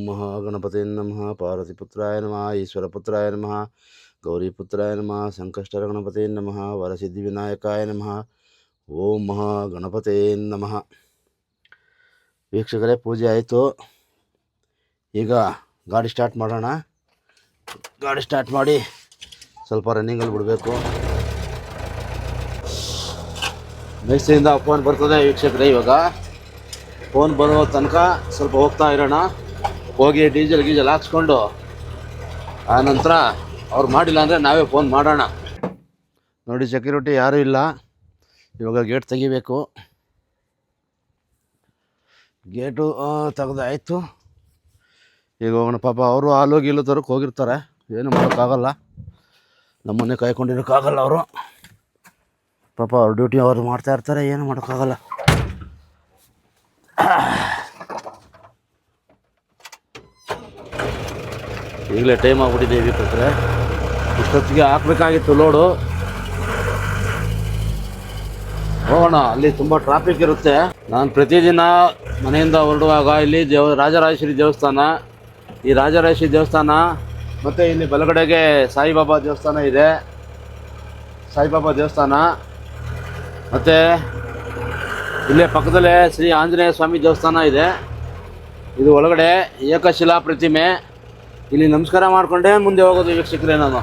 ಓಂ ಮಹಾಗಣಪತಿ ನಮಃ ಪಾರ್ವತಿಪುತ್ರಾಯ ನಮಃ ಈಶ್ವರಪುತ್ರಾಯ ನಮಃ ಗೌರಿಪುತ್ರಾಯ ನಮಃ ಸಂಕಷ್ಟರ ಗಣಪತಿ ನಮಃ ವರಸಿದ್ಧಿ ವಿನಾಯಕಾಯ ನಮಃ ಓಂ ಮಹಾಗಣಪತಿ ನಮಃ ವೀಕ್ಷಕರೇ, ಪೂಜೆ ಆಯಿತು. ಈಗ ಗಾಡಿ ಸ್ಟಾರ್ಟ್ ಮಾಡೋಣ. ಗಾಡಿ ಸ್ಟಾರ್ಟ್ ಮಾಡಿ ಸ್ವಲ್ಪ ರನ್ನಿಂಗಲ್ಲಿ ಬಿಡಬೇಕು. ಮೇಸ್ತ್ರಿಯಿಂದ ಫೋನ್ ಬರ್ತದೆ ವೀಕ್ಷಕರೇ ಇವಾಗ. ಫೋನ್ ಬರೋ ತನಕ ಸ್ವಲ್ಪ ಹೋಗ್ತಾ ಇರೋಣ. ಹೋಗಿ ಡೀಸೆಲ್ ಗೀಸೆಲ್ ಹಾಕ್ಸ್ಕೊಂಡು, ಆ ನಂತರ ಅವ್ರು ಮಾಡಿಲ್ಲ ಅಂದರೆ ನಾವೇ ಫೋನ್ ಮಾಡೋಣ. ನೋಡಿ ಸೆಕ್ಯೂರಿಟಿ ಯಾರೂ ಇಲ್ಲ. ಇವಾಗ ಗೇಟ್ ತೆಗಿಬೇಕು. ಗೇಟು ತೆಗೆದಾಯಿತು. ಈಗ ಹೋಗೋಣ, ಪಾಪ ಅವರು ಹಾಲು ಗೀಲು ತರಕ್ಕೆ ಹೋಗಿರ್ತಾರೆ. ಏನು ಮಾಡೋಕ್ಕಾಗಲ್ಲ. ನಮ್ಮನ್ನೇ ಕಾಯ್ಕೊಂಡಿರೋಕ್ಕಾಗಲ್ಲ ಅವರು. ಪಾಪ ಅವ್ರ ಡ್ಯೂಟಿ ಅವ್ರು ಮಾಡ್ತಾಯಿರ್ತಾರೆ ಏನು ಮಾಡೋಕ್ಕಾಗಲ್ಲ. ಈಗಲೇ ಟೈಮ್ ಆಗ್ಬಿಟ್ಟಿದೆ ವೀಕ್ಷಕರೇ. ಇಷ್ಟೊತ್ತಿಗೆ ಹಾಕ್ಬೇಕಾಗಿತ್ತು ಲೋಡು ಹೋಗೋಣ, ಅಲ್ಲಿ ತುಂಬ ಟ್ರಾಫಿಕ್ ಇರುತ್ತೆ. ನಾನು ಪ್ರತಿದಿನ ಮನೆಯಿಂದ ಹೊರಡುವಾಗ ಇಲ್ಲಿ ದೇವ, ರಾಜರಾಜೇಶ್ವರಿ ದೇವಸ್ಥಾನ. ಈ ರಾಜರಾಜೇಶ್ವರಿ ದೇವಸ್ಥಾನ, ಮತ್ತು ಇಲ್ಲಿ ಬಲಗಡೆಗೆ ಸಾಯಿಬಾಬಾ ದೇವಸ್ಥಾನ ಇದೆ. ಸಾಯಿಬಾಬಾ ದೇವಸ್ಥಾನ. ಮತ್ತು ಇಲ್ಲೇ ಪಕ್ಕದಲ್ಲೇ ಶ್ರೀ ಆಂಜನೇಯ ಸ್ವಾಮಿ ದೇವಸ್ಥಾನ ಇದೆ. ಇದು ಒಳಗಡೆ ಏಕಶಿಲಾ ಪ್ರತಿಮೆ. ಇಲ್ಲಿ ನಮಸ್ಕಾರ ಮಾಡಿಕೊಂಡೇ, ಮುಂದೆ ಹೋಗೋದು ವೀಕ್ಷಕರೇ ನಾನು.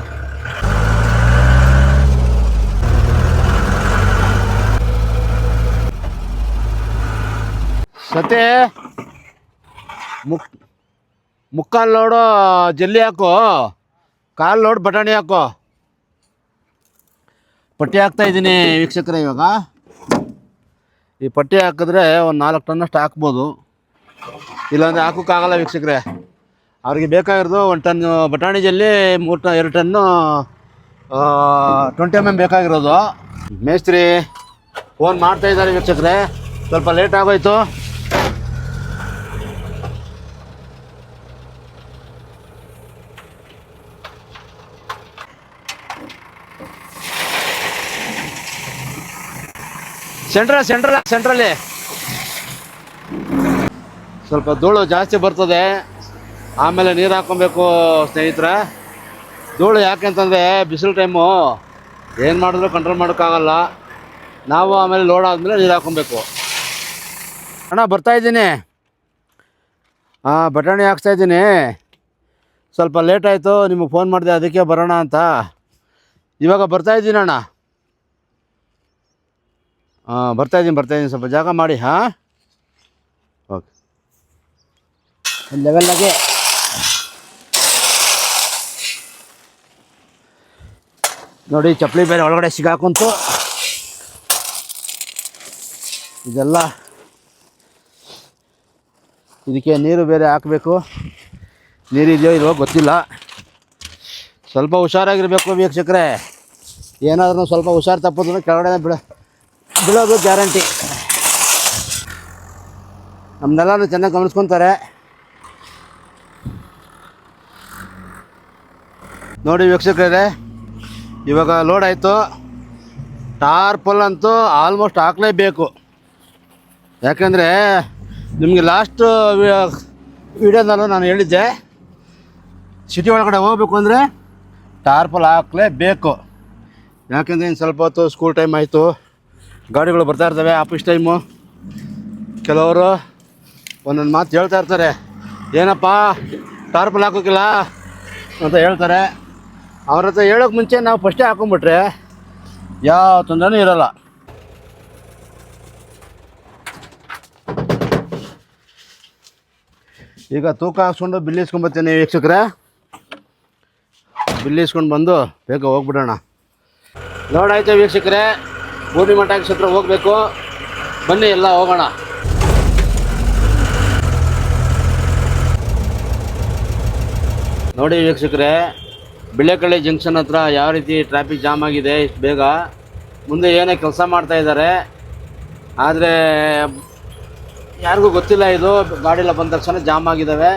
ಸತೆ ಮುಕ್ ಮುಕ್ಕಾಲು ಲೋಡು ಜಲ್ಲಿ ಹಾಕೋ. ಕಾಲು ಲೋಡ್ ಬಟಾಣಿ ಹಾಕೋ. ಪಟ್ಟಿ ಹಾಕ್ತಾ ಇದ್ದೀನಿ ವೀಕ್ಷಕರೇ ಇವಾಗ. ಈ ಪಟ್ಟಿ ಹಾಕಿದ್ರೆ ಒಂದು ನಾಲ್ಕು ಟನ್ನಷ್ಟು ಹಾಕ್ಬೋದು. ಇಲ್ಲಾಂದರೆ ಹಾಕೋಕ್ಕಾಗಲ್ಲ ವೀಕ್ಷಕರೇ. ಅವ್ರಿಗೆ ಬೇಕಾಗಿರೋದು ಒಂದು ಟನ್, ಬಟಾಣಿ ಜಲ್ಲಿ ಮೂರು ಟನ್, ಎರಡು ಟನ್ನು ಟ್ವೆಂಟಿ ಎಂ ಎಂ ಬೇಕಾಗಿರೋದು. ಮೇಸ್ತ್ರಿ ಫೋನ್ ಮಾಡ್ತಾ ಇದ್ದಾರೆ ವೀಕ್ಷಕರೆ. ಸ್ವಲ್ಪ ಲೇಟ್ ಆಗೋಯ್ತು. ಸೆಂಟ್ರಲ್ ಸೆಂಟ್ರಲ್ ಸೆಂಟ್ರಲ್ಲಿ ಸ್ವಲ್ಪ ಧೂಳು ಜಾಸ್ತಿ ಬರ್ತದೆ. ಆಮೇಲೆ ನೀರು ಹಾಕ್ಕೊಬೇಕು ಸ್ನೇಹಿತರೆ. ಧೂಳು ಯಾಕೆಂತಂದರೆ ಬಿಸಿಲು ಟೈಮು ಏನು ಮಾಡಿದ್ರು ಕಂಟ್ರೋಲ್ ಮಾಡೋಕ್ಕಾಗಲ್ಲ. ನಾವು ಆಮೇಲೆ ಲೋಡ್ ಆದಮೇಲೆ ನೀರು ಹಾಕ್ಕೊಬೇಕು. ಅಣ್ಣ ಬರ್ತಾಯಿದ್ದೀನಿ ಹಾಂ ಬಟಾಣಿ ಹಾಕ್ತಾಯಿದ್ದೀನಿ ಸ್ವಲ್ಪ ಲೇಟ್ ಆಯಿತು, ನಿಮಗೆ ಫೋನ್ ಮಾಡಿದೆ, ಅದಕ್ಕೆ ಬರೋಣ ಅಂತ. ಇವಾಗ ಬರ್ತಾಯಿದ್ದೀನಿ ಅಣ್ಣ. ಹಾಂ ಬರ್ತಾಯಿದ್ದೀನಿ ಬರ್ತಾಯಿದ್ದೀನಿ ಸ್ವಲ್ಪ ಜಾಗ ಮಾಡಿ, ಹಾಂ? ಓಕೆ. ಲೆವೆಲ್ಲಾಗೆ ನೋಡಿ, ಚಪ್ಪಲಿ ಬೇರೆ ಒಳಗಡೆ ಸಿಗಾಕೊಂತು. ಇದೆಲ್ಲ ಇದಕ್ಕೆ ನೀರು ಬೇರೆ ಹಾಕಬೇಕು. ನೀರಿದೆಯೋ ಇಲ್ವೋ ಗೊತ್ತಿಲ್ಲ. ಸ್ವಲ್ಪ ಹುಷಾರಾಗಿರಬೇಕು ವೀಕ್ಷಕರೆ. ಏನಾದ್ರೂ ಸ್ವಲ್ಪ ಹುಷಾರು ತಪ್ಪೋದ್ರೆ ಕೆಳಗಡೆ ಬಿಡ ಬಿಡೋದು ಗ್ಯಾರಂಟಿ. ನಮ್ಮನ್ನೆಲ್ಲರೂ ಚೆನ್ನಾಗಿ ಗಮನಿಸ್ಕೊತಾರೆ. ನೋಡಿ ವೀಕ್ಷಕರೇ ಇವಾಗ ಲೋಡ್ ಆಯಿತು. ಟಾರ್ಪಲ್ ಅಂತೂ ಆಲ್ಮೋಸ್ಟ್ ಹಾಕಲೇಬೇಕು. ಯಾಕಂದರೆ ನಿಮಗೆ ಲಾಸ್ಟ್ ವಿಡಿಯೋದಲ್ಲೂ ನಾನು ಹೇಳಿದ್ದೆ. ಸಿಟಿ ಒಳಗಡೆ ಹೋಗಬೇಕು ಅಂದರೆ ಟಾರ್ಪಲ್ ಹಾಕಲೇಬೇಕು. ಯಾಕಂದರೆ ಇನ್ನು ಸ್ವಲ್ಪ ಹೊತ್ತು ಸ್ಕೂಲ್ ಟೈಮ್ ಆಯಿತು. ಗಾಡಿಗಳು ಬರ್ತಾ ಇರ್ತವೆ ಆಫೀಸ್ ಟೈಮು ಕೆಲವರು ಒಂದೊಂದು ಮಾತು ಹೇಳ್ತಾ ಇರ್ತಾರೆ. ಏನಪ್ಪ ಟಾರ್ಪಲ್ ಹಾಕೋಕ್ಕಿಲ್ಲ ಅಂತ ಹೇಳ್ತಾರೆ. ಅವ್ರ ಹತ್ರ ಹೇಳೋಕೆ ಮುಂಚೆ ನಾವು ಫಸ್ಟೇ ಹಾಕೊಂಡ್ಬಿಟ್ರೆ ಯಾವ ತೊಂದರೆನೂ ಇರಲ್ಲ. ಈಗ ತೂಕ ಹಾಕ್ಸ್ಕೊಂಡು ಬಿಲ್ ಇಸ್ಕೊಂಡ್ಬರ್ತೀನಿ ವೀಕ್ಷಕರೇ. ಬಿಲ್ ಇಸ್ಕೊಂಡು ಬಂದು ಬೇಗ ಹೋಗ್ಬಿಡೋಣ. ನೋಡಿ ವೀಕ್ಷಕರ. ಪೂರ್ಣಿಮಾ ಮಠ ಹತ್ರ ಹೋಗಬೇಕು. ಬನ್ನಿ ಎಲ್ಲ ಹೋಗೋಣ. ನೋಡಿ ವೀಕ್ಷಕರೇ ಬಿಳೆಕಳ್ಳಿ ಜಂಕ್ಷನ್ ಹತ್ರ ಯಾವ ರೀತಿ ಟ್ರಾಫಿಕ್ ಜಾಮ್ ಆಗಿದೆ ಇಷ್ಟು ಬೇಗ, ಮುಂದೆ ಏನೇ ಕೆಲಸ ಮಾಡ್ತಾ ಇದ್ದಾರೆ ಆದರೆ ಯಾರಿಗೂ ಗೊತ್ತಿಲ್ಲ ಇದು ಗಾಡಿಲ್ಲ ಬಂದ ತಕ್ಷಣ ಜಾಮ್ ಆಗಿದ್ದಾವೆ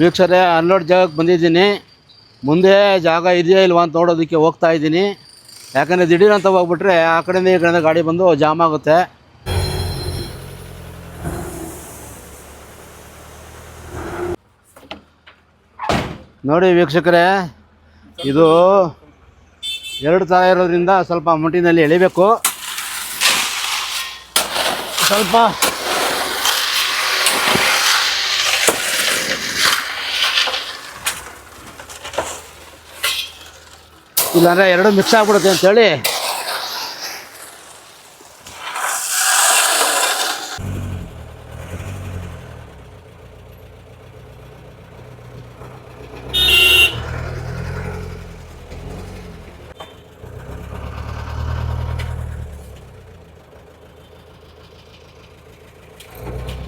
ವೀಕ್ಷರೇ ಅನ್ಲೋಡ್ ಜಾಗಕ್ಕೆ ಬಂದಿದ್ದೀನಿ. ಮುಂದೆ ಜಾಗ ಇದೆಯಾ ಇಲ್ವಾ ಅಂತ ನೋಡೋದಕ್ಕೆ ಹೋಗ್ತಾ ಇದ್ದೀನಿ. ಯಾಕಂದರೆ ದಿಢೀರಂತ ಹೋಗ್ಬಿಟ್ರೆ ಆ ಕಡೆಯಿಂದ ಈ ಕಡೆಯಿಂದ ಗಾಡಿ ಬಂದು ಜಾಮ್ ಆಗುತ್ತೆ. ನೋಡಿ ವೀಕ್ಷಕರೇ, ಇದು ಎರಡು ಥರ ಇರೋದ್ರಿಂದ ಸ್ವಲ್ಪ ಮುಟ್ಟಿನಲ್ಲಿ ಎಳಿಬೇಕು. ಸ್ವಲ್ಪ ಇಲ್ಲಾಂದ್ರೆ ಎರಡು ಮಿಕ್ಸ್ ಆಗ್ಬಿಡುತ್ತೆ ಅಂತೇಳಿ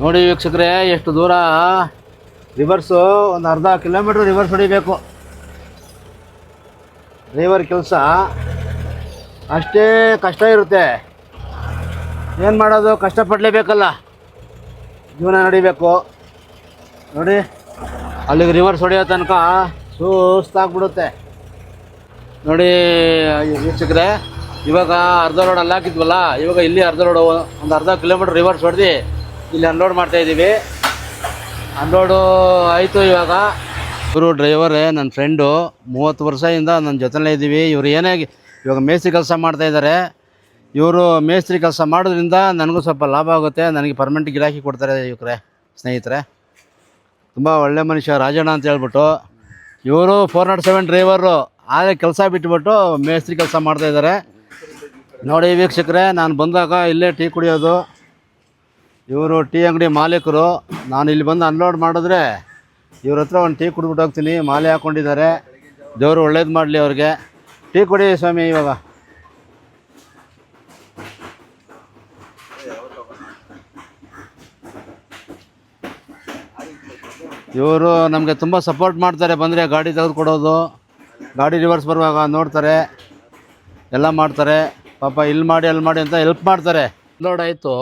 ನೋಡಿ ವೀಕ್ಷಕರೇ, ಎಷ್ಟು ದೂರ. ರಿವರ್ಸು ಒಂದು ಅರ್ಧ ಕಿಲೋಮೀಟ್ರ್ ರಿವರ್ಸ್ ಹೊಡಿಬೇಕು. ಡ್ರೈವರ್ ಕೆಲಸ. ಅಷ್ಟೇ ಕಷ್ಟ ಇರುತ್ತೆ. ಏನು ಮಾಡೋದು? ಕಷ್ಟಪಡಲೇಬೇಕಲ್ಲ. ಜೀವನ ನಡಿಬೇಕು. ನೋಡಿ, ಅಲ್ಲಿಗೆ ರಿವರ್ಸ್ ಹೊಡೆಯೋ ತನಕ ಸುಸ್ತಾಗ್ಬಿಡುತ್ತೆ ನೋಡಿ, ವೀಕ್ಷಕರೇ, ಇವಾಗ ಅರ್ಧ ರೋಡ್ ಅಲ್ಲಿ ಹಾಕಿದ್ವಲ್ಲ, ಇವಾಗ ಇಲ್ಲಿ ಅರ್ಧ ರೋಡ್ ಒಂದು ಅರ್ಧ ಕಿಲೋಮೀಟ್ರ್ ರಿವರ್ಸ್ ಹೊಡೆದು ಇಲ್ಲಿ ಅನ್ಲೋಡ್ ಮಾಡ್ತಾ ಇದ್ದೀವಿ. ಅನ್ಲೋಡು ಆಯಿತು ಇವಾಗ. ಇವರು ಡ್ರೈವರೇ ನನ್ನ ಫ್ರೆಂಡು ಮೂವತ್ತು ವರ್ಷದಿಂದ ನನ್ನ ಜೊತೆಲೇ ಇದ್ದೀವಿ. ಇವರು ಏನೇ ಇವಾಗ ಮೇಸ್ತ್ರಿ ಕೆಲಸ ಮಾಡ್ತಾ ಇದ್ದಾರೆ ಇವರು ಮೇಸ್ತ್ರಿ ಕೆಲಸ ಮಾಡೋದ್ರಿಂದ ನನಗೂ ಸ್ವಲ್ಪ ಲಾಭ ಆಗುತ್ತೆ. ನನಗೆ ಪರ್ಮನೆಂಟ್ ಗಿರಾಕಿ ಕೊಡ್ತಾರೆ ಇವಕ್ರೆ ಸ್ನೇಹಿತರೆ. ತುಂಬ ಒಳ್ಳೆ ಮನುಷ್ಯ ರಾಜಣ್ಣ ಅಂತ ಹೇಳ್ಬಿಟ್ಟು, ಇವರು ಫೋರ್ ನಾಟ್ ಸೆವೆನ್ ಡ್ರೈವರು ಆದರೆ ಕೆಲಸ ಬಿಟ್ಬಿಟ್ಟು ಮೇಸ್ತ್ರಿ ಕೆಲಸ ಮಾಡ್ತಾ ಇದ್ದಾರೆ ನೋಡಿ ವೀಕ್ಷಕರೇ, ನಾನು ಬಂದಾಗ ಇಲ್ಲೇ ಟೀ ಕುಡಿಯೋದು ಇವರು ಟೀ ಅಂಗಡಿ ಮಾಲೀಕರು. ನಾನು ಇಲ್ಲಿ ಬಂದು ಅನ್ಲೋಡ್ ಮಾಡಿದ್ರೆ ಇವ್ರ ಹತ್ರ ಒಂದು ಟೀ ಕುಡ್ಬಿಟ್ಟು ಹೋಗ್ತೀನಿ. ಮಾಲೆ ಹಾಕ್ಕೊಂಡಿದ್ದಾರೆ ದೇವರು ಒಳ್ಳೇದು ಮಾಡಲಿ ಅವ್ರಿಗೆ. ಟೀ ಕೊಡಿ ಸ್ವಾಮಿ ಇವಾಗ. ಇವರು ನಮಗೆ ತುಂಬ ಸಪೋರ್ಟ್ ಮಾಡ್ತಾರೆ. ಬಂದರೆ ಗಾಡಿ ತೆಗೆದುಕೊಡೋದು ಗಾಡಿ ರಿವರ್ಸ್ ಬರುವಾಗ ನೋಡ್ತಾರೆ. ಎಲ್ಲ ಮಾಡ್ತಾರೆ. ಪಾಪ ಇಲ್ಲಿ ಮಾಡಿ, ಅಲ್ಲಿ ಮಾಡಿ ಅಂತ ಹೆಲ್ಪ್ ಮಾಡ್ತಾರೆ. ಅನ್ಲೋಡ್ ಆಯಿತು.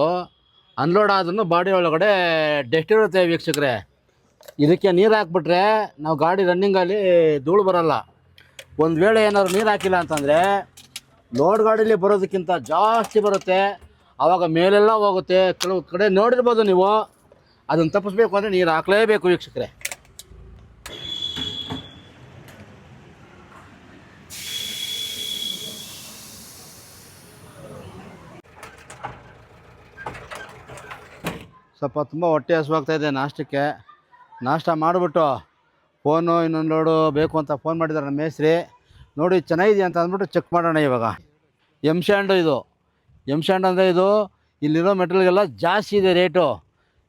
ಅನ್ಲೋಡ್ ಆದ್ರೂ ಬಾಡಿ ಒಳಗಡೆ ಡೆಸ್ಟ್ ಇರುತ್ತೆ ವೀಕ್ಷಕರೇ. ಇದಕ್ಕೆ ನೀರು ಹಾಕ್ಬಿಟ್ರೆ ನಾವು ಗಾಡಿ ರನ್ನಿಂಗಲ್ಲಿ ಧೂಳು ಬರಲ್ಲ. ಒಂದು ವೇಳೆ ಏನಾದ್ರು ನೀರು ಹಾಕಿಲ್ಲ ಅಂತಂದರೆ ಲೋಡ್ ಗಾಡೀಲಿ ಬರೋದಕ್ಕಿಂತ ಜಾಸ್ತಿ ಬರುತ್ತೆ. ಆವಾಗ ಮೇಲೆಲ್ಲ ಹೋಗುತ್ತೆ. ಕೆಲವು ಕಡೆ ನೋಡಿರ್ಬೋದು ನೀವು. ಅದನ್ನು ತಪ್ಪಿಸ್ಬೇಕು ಅಂದರೆ ನೀರು ಹಾಕಲೇಬೇಕು ವೀಕ್ಷಕರೇ. ಸ್ವಲ್ಪ ತುಂಬ ಹೊಟ್ಟೆ ಹಸುವಾಗ್ತಾ ಇದೆ ನಾಷ್ಟಕ್ಕೆ. ನಾಷ್ಟ ಮಾಡಿಬಿಟ್ಟು ಫೋನು ಇನ್ನೊಂದು ಲೋಡು ಬೇಕು ಅಂತ ಫೋನ್ ಮಾಡಿದ್ದಾರೆ ನಮ್ಮ ಮೇಸ್ತ್ರಿ. ನೋಡಿ ಚೆನ್ನಾಗಿದೆ ಅಂತ ಅಂದ್ಬಿಟ್ಟು ಚೆಕ್ ಮಾಡೋಣ ಇವಾಗ. ಎಂ ಶ್ಯಾಂಡು ಇದು. ಎಂ ಸ್ಯಾಂಡ್ ಅಂದರೆ ಇದು ಇಲ್ಲಿರೋ ಮೆಟೀರಿಯಲ್ಗೆಲ್ಲ ಜಾಸ್ತಿ ಇದೆ ರೇಟು.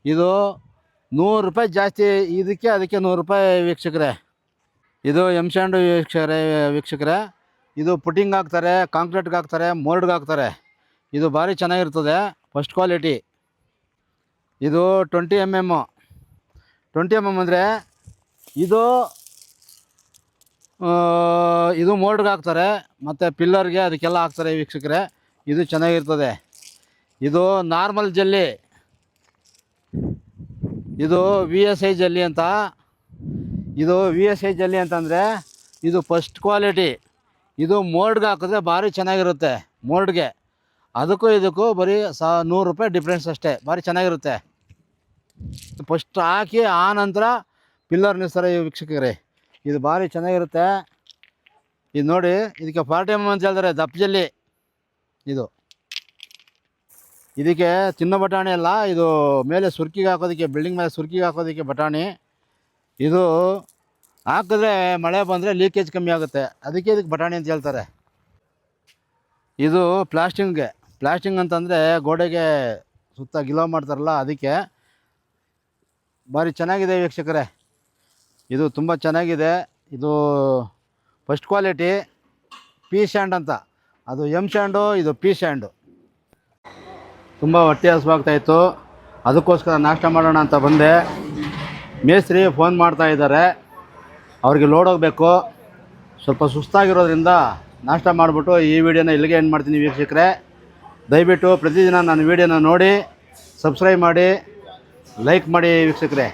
ಇದು ನೂರು ರೂಪಾಯಿ ಜಾಸ್ತಿ ಇದಕ್ಕೆ ಅದಕ್ಕೆ ನೂರು ರೂಪಾಯಿ ವೀಕ್ಷಕರೇ. ಇದು ಎಂ ಶ್ಯಾಂಡು ವೀಕ್ಷಕರೇ ವೀಕ್ಷಕರೇ. ಇದು ಪುಟ್ಟಿಂಗ್ ಹಾಕ್ತಾರೆ, ಕಾಂಕ್ರೀಟ್ಗೆ ಹಾಕ್ತಾರೆ, ಮೋಲ್ಡ್ಗೆ ಹಾಕ್ತಾರೆ. ಇದು ಭಾರಿ ಚೆನ್ನಾಗಿರ್ತದೆ, ಫಸ್ಟ್ ಕ್ವಾಲಿಟಿ. ಇದು twenty M M twenty M M ಅಂದರೆ ಇದು ಇದು ಮೋಲ್ಡ್ಗೆ ಹಾಕ್ತಾರೆ, ಮತ್ತು ಪಿಲ್ಲರ್ಗೆ ಅದಕ್ಕೆಲ್ಲ ಹಾಕ್ತಾರೆ ವೀಕ್ಷಕರೇ. ಇದು ಚೆನ್ನಾಗಿರ್ತದೆ. ಇದು ನಾರ್ಮಲ್ ಜಲ್ಲಿ ಇದು ವಿ ಎಸ್ ಐ ಜಲ್ಲಿ ಅಂತ. ಇದು ವಿ ಎಸ್ ಐ ಜಲ್ಲಿ ಅಂತಂದರೆ ಇದು ಫಸ್ಟ್ ಕ್ವಾಲಿಟಿ ಇದು ಮೋಲ್ಡ್ಗೆ ಹಾಕಿದ್ರೆ ಭಾರಿ ಚೆನ್ನಾಗಿರುತ್ತೆ ಮೋಲ್ಡ್ಗೆ ಅದಕ್ಕೂ ಇದಕ್ಕೂ ಬರೀ ಸಾ, ನೂರು ರೂಪಾಯಿ ಡಿಫ್ರೆನ್ಸ್ ಅಷ್ಟೇ, ಭಾರಿ ಚೆನ್ನಾಗಿರುತ್ತೆ. ಫಸ್ಟ್ ಹಾಕಿ ಆ ನಂತರ ಪಿಲ್ಲರ್ ನಿಲ್ಸ್ತಾರೆ ಈ ವೀಕ್ಷಕರೇ, ಇದು ಭಾರಿ ಚೆನ್ನಾಗಿರುತ್ತೆ. ಇದು ನೋಡಿ, ಇದಕ್ಕೆ ಪಾರ್ಟಿ ಎಂ ಅಂತ ಹೇಳ್ತಾರೆ ದಪ್ಪಜಲ್ಲಿ ಇದು. ಇದಕ್ಕೆ ತಿನ್ನೋ ಬಟಾಣಿ ಅಲ್ಲ, ಇದು ಮೇಲೆ ಸುರ್ಕಿಗೆ ಹಾಕೋದಕ್ಕೆ ಬಿಲ್ಡಿಂಗ್ ಮೇಲೆ ಸುರ್ಕಿಗೆ ಹಾಕೋದಕ್ಕೆ ಬಟಾಣಿ. ಇದು ಹಾಕಿದ್ರೆ ಮಳೆ ಬಂದರೆ ಲೀಕೇಜ್ ಕಮ್ಮಿ ಆಗುತ್ತೆ. ಅದಕ್ಕೆ ಇದಕ್ಕೆ ಬಟಾಣಿ ಅಂತ ಹೇಳ್ತಾರೆ. ಇದು ಪ್ಲಾಸ್ಟಿಂಗ್ಗೆ ಪ್ಲಾಸ್ಟಿಂಗ್ ಅಂತಂದರೆ ಗೋಡೆಗೆ ಸುತ್ತ ಗಿಲೋ ಮಾಡ್ತಾರಲ್ಲ, ಅದಕ್ಕೆ ಭಾರಿ ಚೆನ್ನಾಗಿದೆ ವೀಕ್ಷಕರೇ. ಇದು ತುಂಬ ಚೆನ್ನಾಗಿದೆ. ಇದು ಫಸ್ಟ್ ಕ್ವಾಲಿಟಿ ಪಿ ಸ್ಯಾಂಡ್ ಅಂತ. ಅದು ಎಂ ಸ್ಯಾಂಡು, ಇದು ಪಿ ಸ್ಯಾಂಡು. ತುಂಬ ಹೊಟ್ಟೆ ಹಸುವಾಗ್ತಾಯಿತ್ತು ಅದಕ್ಕೋಸ್ಕರ ನಾಷ್ಟ ಮಾಡೋಣ ಅಂತ ಬಂದೆ. ಮೇಸ್ತ್ರಿ ಫೋನ್ ಮಾಡ್ತಾ ಇದ್ದಾರೆ. ಅವ್ರಿಗೆ ಲೋಡ್ ಹೋಗಬೇಕು. ಸ್ವಲ್ಪ ಸುಸ್ತಾಗಿರೋದ್ರಿಂದ ನಾಷ್ಟ ಮಾಡಿಬಿಟ್ಟು ಈ ವಿಡಿಯೋನ ಇಲ್ಲಿಗೆ ಏನು ಮಾಡ್ತೀನಿ ವೀಕ್ಷಕರೇ. ದಯವಿಟ್ಟು ಪ್ರತಿದಿನ ನಾನು ವಿಡಿಯೋನ ನೋಡಿ ಸಬ್ಸ್ಕ್ರೈಬ್ ಮಾಡಿ ಲೈಕ್ ಮಾಡಿ ವೀಕ್ಷಕರೇ.